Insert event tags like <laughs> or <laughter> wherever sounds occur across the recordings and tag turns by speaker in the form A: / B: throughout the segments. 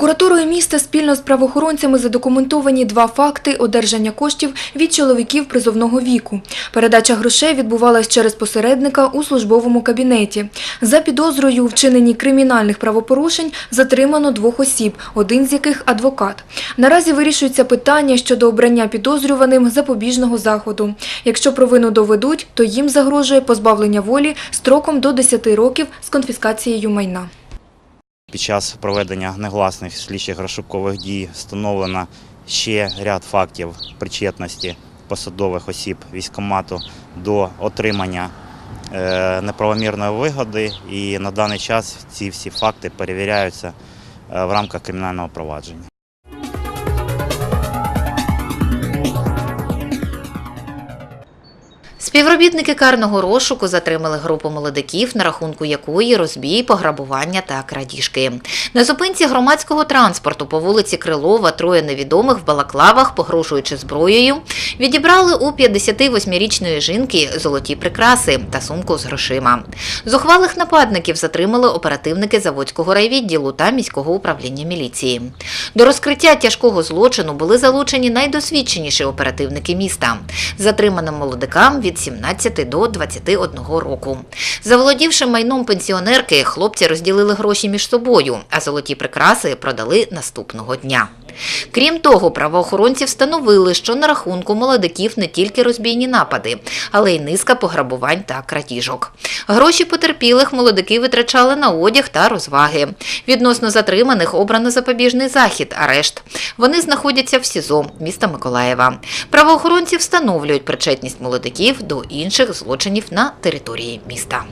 A: Прокуратурою міста спільно з правоохоронцями задокументовані два факти одержання коштів від чоловіків призовного віку. Передача грошей відбувалась через посередника у службовому кабінеті. За підозрою у вчиненні кримінальних правопорушень затримано двох осіб, один з яких адвокат. Наразі вирішується питання щодо обрання підозрюваним запобіжного заходу. Якщо провину доведуть, то їм загрожує позбавлення волі строком до 10 років з конфіскацією майна.
B: Під час проведення негласних слідчих розшукових дій встановлено ще ряд фактів причетності посадових осіб військкомату до отримання е, неправомірної вигоди, і на даний час ці всі факти перевіряються е, в рамках кримінального провадження.
C: Співробітники карного розшуку затримали групу молодиків, на рахунку якої розбій, пограбування та крадіжки. На зупинці громадського транспорту по вулиці Крилова троє невідомих в балаклавах, погрожуючи зброєю, відібрали у 58-річної жінки золоті прикраси та сумку з грошима. Зухвалих нападників затримали оперативники Заводського райвідділу та міського управління міліції. До розкриття тяжкого злочину були залучені найдосвідченіші оперативники міста. Затриманим молодикам від 17 до 21 року. Заволодівши майном пенсіонерки, хлопці розділили гроші між собою, а золоті прикраси продали наступного дня. Крім того, правоохоронці встановили, що на рахунку молодиків не тільки розбійні напади, але й низка пограбувань та крадіжок. Гроші потерпілих молодики витрачали на одяг та розваги. Відносно затриманих обрано запобіжний захід, арешт. Вони знаходяться в СІЗО міста Миколаєва. Правоохоронці встановлюють причетність молодиків до інших злочинів на території міста.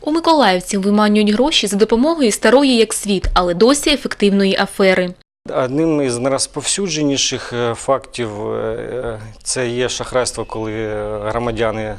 D: У Миколаївців виманюють гроші за допомогою старої як світ, але досі ефективної афери.
E: Одним із найрозповсюдженіших е, фактів е, це є шахрайство, коли е, громадяни, е,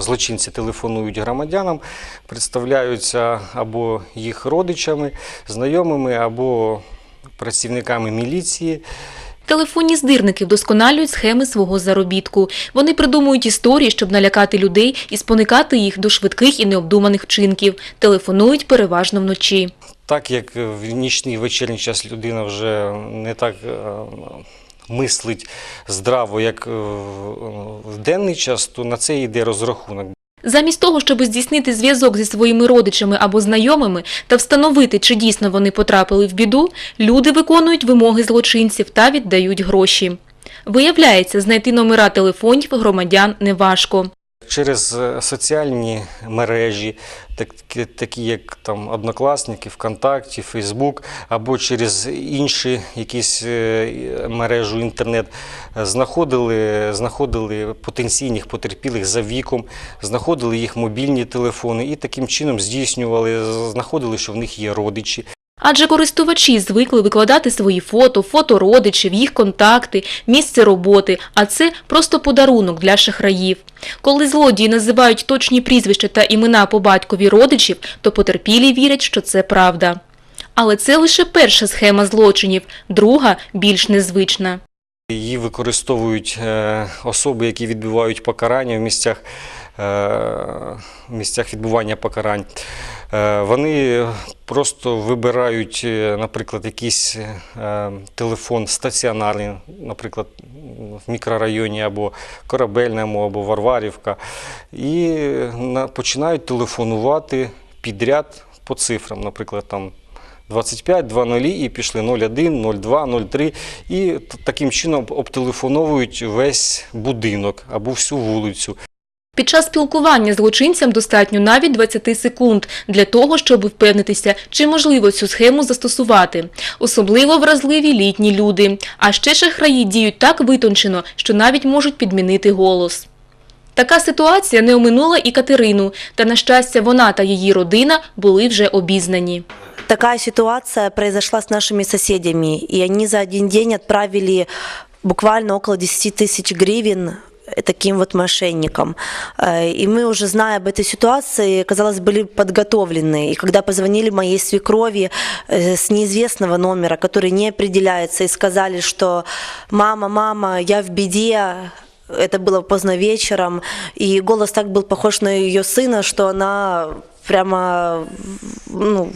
E: злочинці телефонують громадянам, представляються або їх родичами, знайомими, або працівниками міліції.
D: Телефонні здирники вдосконалюють схеми свого заробітку. Вони придумують історії, щоб налякати людей і споникати їх до швидких і необдуманих вчинків. Телефонують переважно вночі.
E: Так як в нічний вечірній час людина вже не так е, мислить здраво, як е, в денний час, то на це йде розрахунок.
D: Замість того, щоб здійснити зв'язок зі своїми родичами або знайомими та встановити, чи дійсно вони потрапили в біду, люди виконують вимоги злочинців та віддають гроші. Виявляється, знайти номера телефонів громадян неважко.
E: Через е, соціальні мережі, такі, такі як там Однокласники, ВКонтакті, Фейсбук, або через інші якісь е, мережу інтернет, е, знаходили, знаходили потенційних потерпілих за віком, знаходили їх мобільні телефони і таким чином здійснювали, знаходили, що в них є родичі.
D: Адже користувачі звикли викладати свої фото, фото родичів, їх контакти, місце роботи, а це просто подарунок для шахраїв. Коли злодії називають точні прізвища та імена по батькові родичів, то потерпілі вірять, що це правда. Але це лише перша схема злочинів, друга більш незвична.
E: Її використовують е, особи, які відбувають покарання в місцях, е, в місцях відбування покарань. Е, Вони просто вибирають, е, наприклад, якийсь е, телефон стаціонарний, наприклад, в мікрорайоні або Корабельному, або Варварівка, і починають телефонувати підряд по цифрам, наприклад, там 25, 2 і пішли 01, 02, 03 і таким чином обтелефоновують весь будинок або всю вулицю.
D: Під час спілкування злочинцям достатньо навіть 20 секунд для того, щоб впевнитися, чи можливо цю схему застосувати. Особливо вразливі літні люди. А ще шахраї діють так витончено, що навіть можуть підмінити голос. Така ситуація не оминула і Катерину, та, на щастя, вона та її родина були вже обізнані.
F: Такая ситуация произошла с нашими соседями, и они за один день отправили буквально около 10 тысяч гривен таким вот мошенникам. Э, И мы уже, зная об этой ситуации, казалось, были подготовлены. И когда позвонили моей свекрови э, с неизвестного номера, который не определяется, и сказали, что «мама, мама, я в беде, Это было поздно вечером, и голос так был похож на ее сына, что она прямо ну,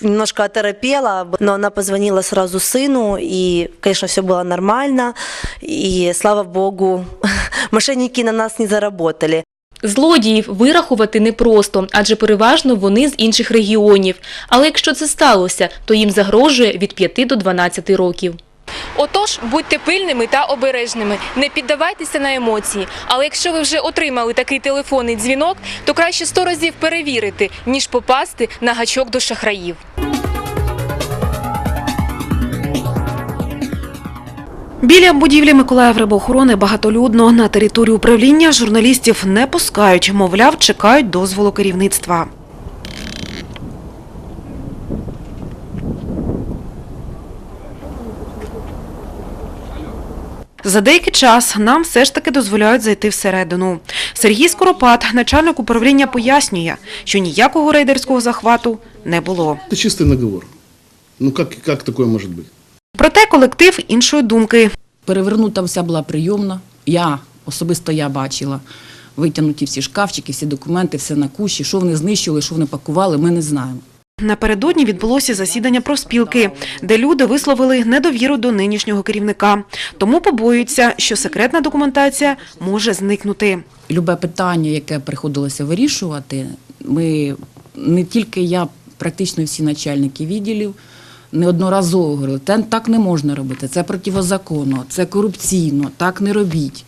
F: немножко оторопела, но она позвонила сразу сыну, и, конечно, все было нормально, и, слава богу, <laughs> мошенники на нас не заработали.
D: Злодіїв вирахувати непросто, адже переважно вони з інших регіонів. Але якщо це сталося, то їм загрожує від 5 до 12 років. Отож, будьте пильними та обережними, не піддавайтеся на емоції. Але якщо ви вже отримали такий телефонний дзвінок, то краще сто разів перевірити, ніж попасти на гачок до шахраїв.
G: Біля будівлі Миколаїв рибоохорони багатолюдно на територію управління журналістів не пускають, мовляв, чекають дозволу керівництва. За деякий час нам все ж таки дозволяють зайти всередину. Сергій Скоропад, начальник управління, пояснює, що ніякого рейдерського захвату не було.
H: Это чистый наговор. Ну как, как такое может быть?
G: Проте колектив іншої думки.
I: Перевернута вся була прийомна. Я особисто я бачила витягнуті всі шкафчики, всі документи, все на кущі. Що вони знищили, що вони пакували, ми не знаємо.
G: Напередодні відбулося засідання профспілки, де люди висловили недовіру до нинішнього керівника. Тому побоюються, що секретна документація може зникнути.
I: Любе питання, яке приходилося вирішувати, ми не тільки я, практично всі начальники відділів. Неодноразово говорили, «Те так не можна робити, це противозаконно, це корупційно, так не робіть.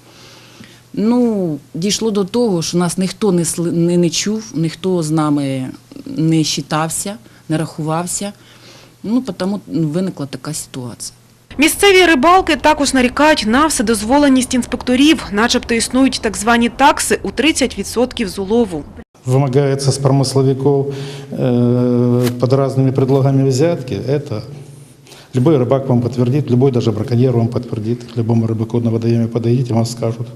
I: Ну, дійшло до того, що нас ніхто не, не, не чув, ніхто з нами не считався, не рахувався. Ну, тому виникла така ситуація.
G: Місцеві рибалки також нарікають на вседозволеність інспекторів, начебто існують так звані такси у 30% з улову.
J: вымогается с промысловиков э, под разными предлогами взятки, это любой рыбак вам подтвердит, любой даже браконьер вам подтвердит, к любому рыбаку на водоеме подойдите, вам скажут,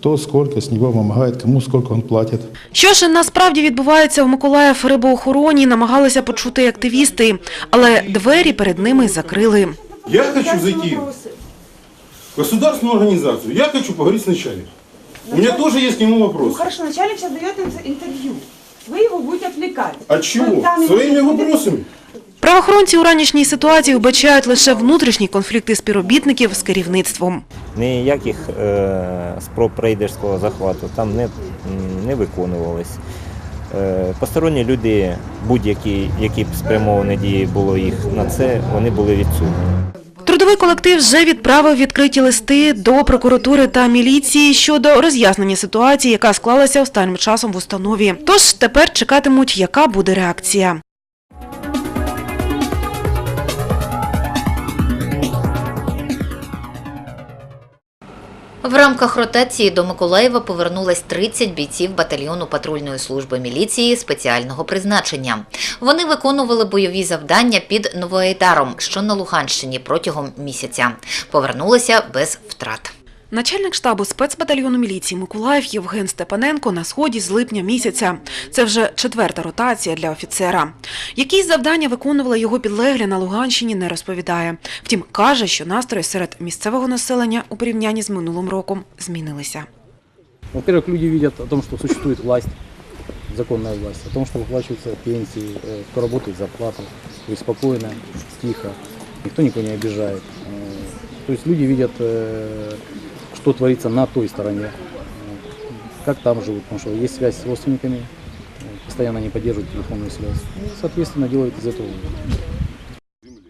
J: кто сколько с него вымогает, кому сколько он платит.
G: Що ж насправді відбувається в Миколаїв рибоохороні, намагалися почути активісти, але двері перед ними закрили.
K: Я хочу зайти в государственную организацию. Я хочу поговорить с начальником. У меня тоже есть к нему
L: Ну
K: вопрос.
L: хорошо, начальник сейчас дает ин- интервью. Вы его будете отвлекать.
K: От чего? Своими вопросами?
G: Правоохоронці у ранішній ситуації вбачають лише внутрішні конфлікти співробітників з керівництвом.
M: Ніяких е, спроб рейдерського захвату там не, не виконувались. Е, посторонні люди, будь-які які б спрямовані дії було їх на це, вони були відсутні.
G: Трудовий колектив вже відправив відкриті листи до прокуратури та міліції щодо роз'яснення ситуації, яка склалася останнім часом в установі. Тож тепер чекатимуть, яка буде реакція.
C: В рамках ротації до Миколаєва повернулось 30 бійців батальйону патрульної служби міліції спеціального призначення. Вони виконували бойові завдання під Новоайдаром, що на Луганщині протягом місяця. Повернулися без втрат.
G: Начальник штабу спецбатальйону міліції Миколаїв Євген Степаненко на сході з липня місяця. Це вже четверта ротація для офіцера. Які завдання виконували його підлеглі на Луганщині, не розповідає. Втім, каже, що настрої серед місцевого населення у порівнянні з минулим роком змінилися.
N: Во-первых, люди видят о том, что существует власть, законная власть, о том, что выплачиваются пенсии, э, кто работает зарплату, то есть спокойно, тихо, никто никого не обижает. Э, То есть люди видят, э, что творится на той стороне, э, как там живут, потому что есть связь с родственниками, э, постоянно они поддерживают телефонную связь. И, соответственно, делают из этого выводы.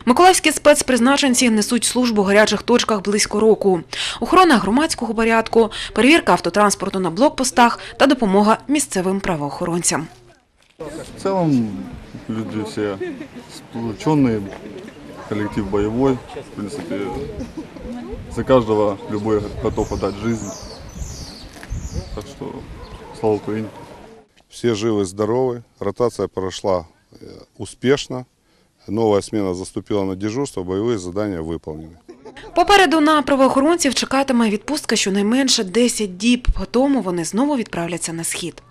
G: Миколаївські спецпризначенці несуть службу в гарячих точках близько року. Охорона громадського порядку, перевірка автотранспорту на блокпостах та допомога місцевим правоохоронцям.
O: В целом люди все сплоченные, коллектив боевой. В принципе, за каждого любой готов отдать жизнь. Так что, слава Украине.
P: Все живы, здоровы. Ротация прошла э, успешно. Новая смена заступила на дежурство, боевые задания выполнены.
G: Попереду на правоохоронців чекатиме відпустка щонайменше 10 діб. Потім вони знову відправляться на схід.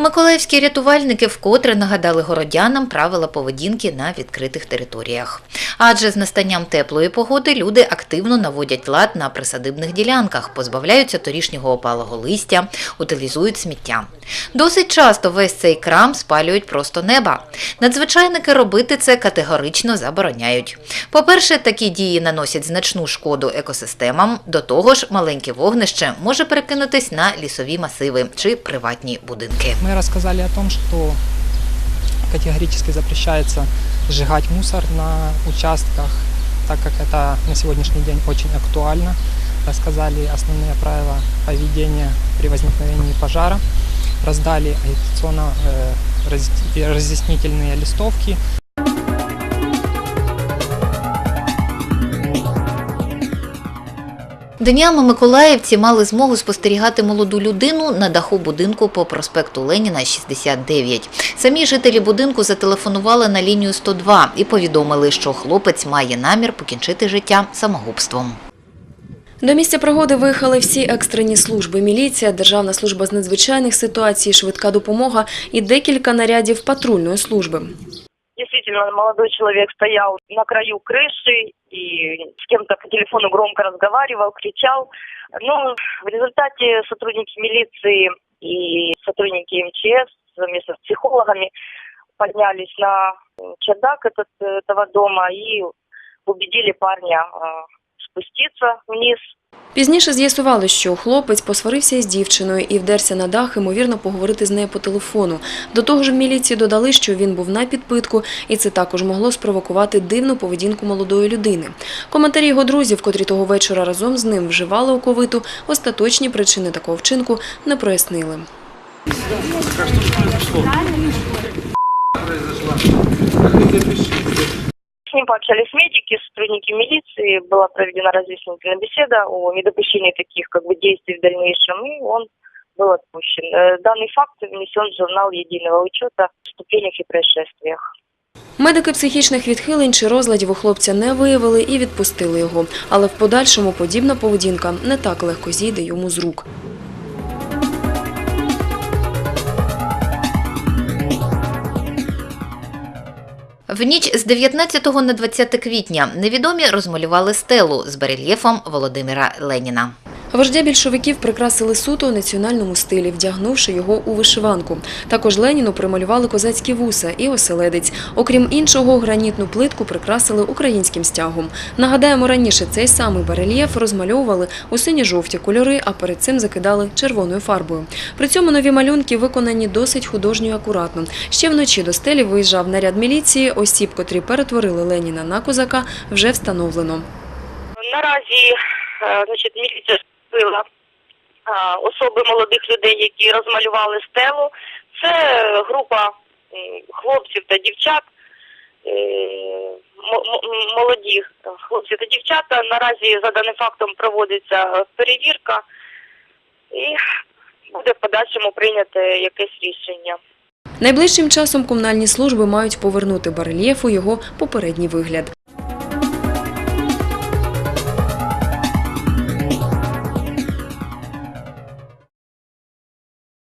C: Миколаївські рятувальники вкотре нагадали городянам правила поведінки на відкритих територіях. Адже з настанням теплої погоди люди активно наводять лад на присадибних ділянках, позбавляються торішнього опалого листя, утилізують сміття. Досить часто весь цей крам спалюють просто неба. Надзвичайники робити це категорично забороняють. По-перше, такі дії наносять значну шкоду екосистемам. До того ж, маленьке вогнище може перекинутись на лісові масиви чи приватні будинки.
Q: Мы рассказали о том, что категорически запрещается сжигать мусор на участках, так как это на сегодняшний день очень актуально. Рассказали основные правила поведения при возникновении пожара, раздали агитационно-разъяснительные листовки,
C: Днями миколаївці мали змогу спостерігати молоду людину на даху будинку по проспекту Леніна, 69. Самі жителі будинку зателефонували на лінію 102 і повідомили, що хлопець має намір покінчити життя самогубством.
G: До місця пригоди виїхали всі екстрені служби: міліція, Державна служба з надзвичайних ситуацій, швидка допомога і декілька нарядів патрульної служби.
R: Действительно, молодой человек стоял на краю крыши и с кем-то по телефону громко разговаривал, кричал. Ну, в результате сотрудники милиции и сотрудники МЧС совместно с психологами поднялись на чердак этот, этого дома и убедили парня э, спуститься вниз.
G: Пізніше з'ясували, що хлопець посварився із дівчиною і вдерся на дах, ймовірно, поговорити з нею по телефону. До того ж, в міліції додали, що він був на підпитку, і це також могло спровокувати дивну поведінку молодої людини. Коментарі його друзів, котрі того вечора разом з ним вживали оковиту, остаточні причини такого вчинку не прояснили.
R: С ним пообщались медики, сотрудники милиции, была проведена разъяснительная беседа о недопущении таких как бы действий в дальнейшем, и он был отпущен. Э, Данный факт внесен в журнал единого учета о преступлениях и происшествиях.
G: Медики психічних відхилень чи розладів у хлопця не виявили і відпустили його. Але в подальшому подібна поведінка не так легко зійде йому з рук.
C: В ніч з 19 на 20 квітня невідомі розмалювали стелу з барельєфом Володимира Леніна.
G: Вождя більшовиків прикрасили суто у національному стилі, вдягнувши його у вишиванку. Також Леніну прималювали козацькі вуса і оселедець. Окрім іншого, гранітну плитку прикрасили українським стягом. Нагадаємо, раніше цей самий барельєф розмальовували у сині-жовті кольори, а перед цим закидали червоною фарбою. При цьому нові малюнки виконані досить художньо і акуратно. Ще вночі до стелі виїжджав наряд міліції. Осіб, котрі перетворили Леніна на козака, вже встановлено.
R: Наразі е, значить, міліція е, особи молодих людей, які розмалювали стелу. Це група хлопців та дівчат, мо- мо- молоді хлопці та дівчата. Наразі за даним фактом проводиться перевірка і буде в подальшому прийняте якесь рішення.
G: Найближчим часом комунальні служби мають повернути барельєфу його попередній вигляд.